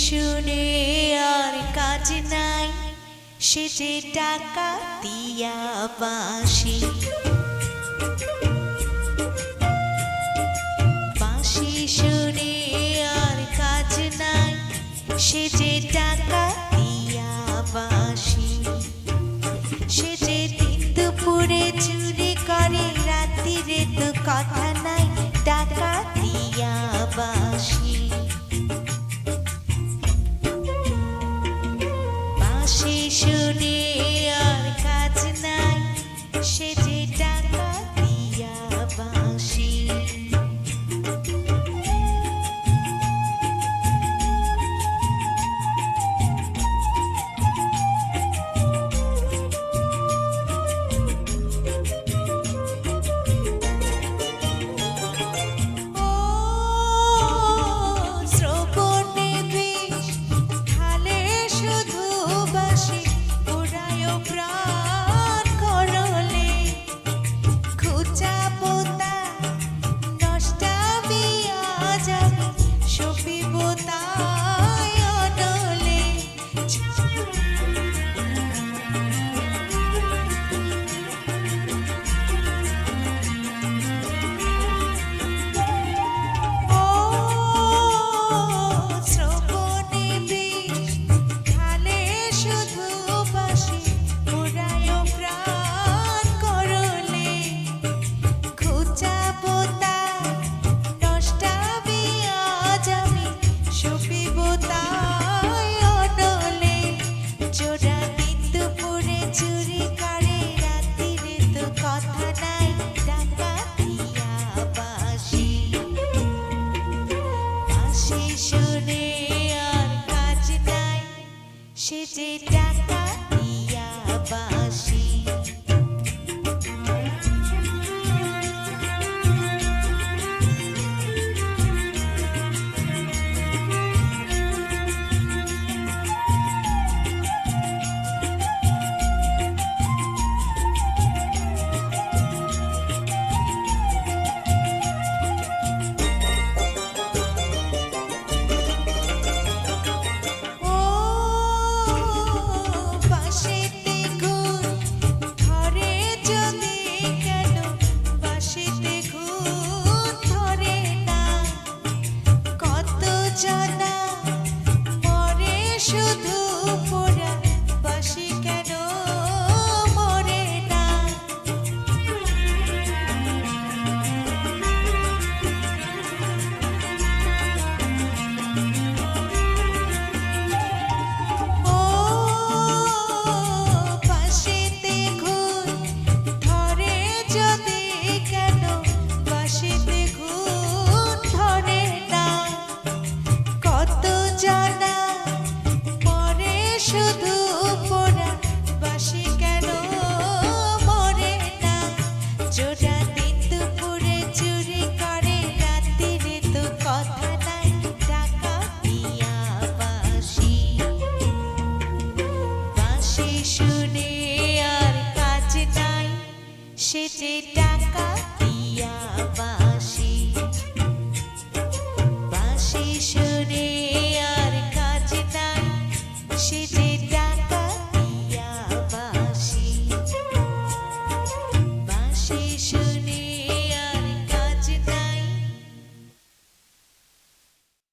শুনে আর কাজ নাই সে যে টাকা দিয়া বাসি সে যে じゃない শুধু পোড়া বাসি কেন না? চুরি করে টাকা পিয়া বাসি। শুনে আর সে যে টাকা দিয়া বাসি।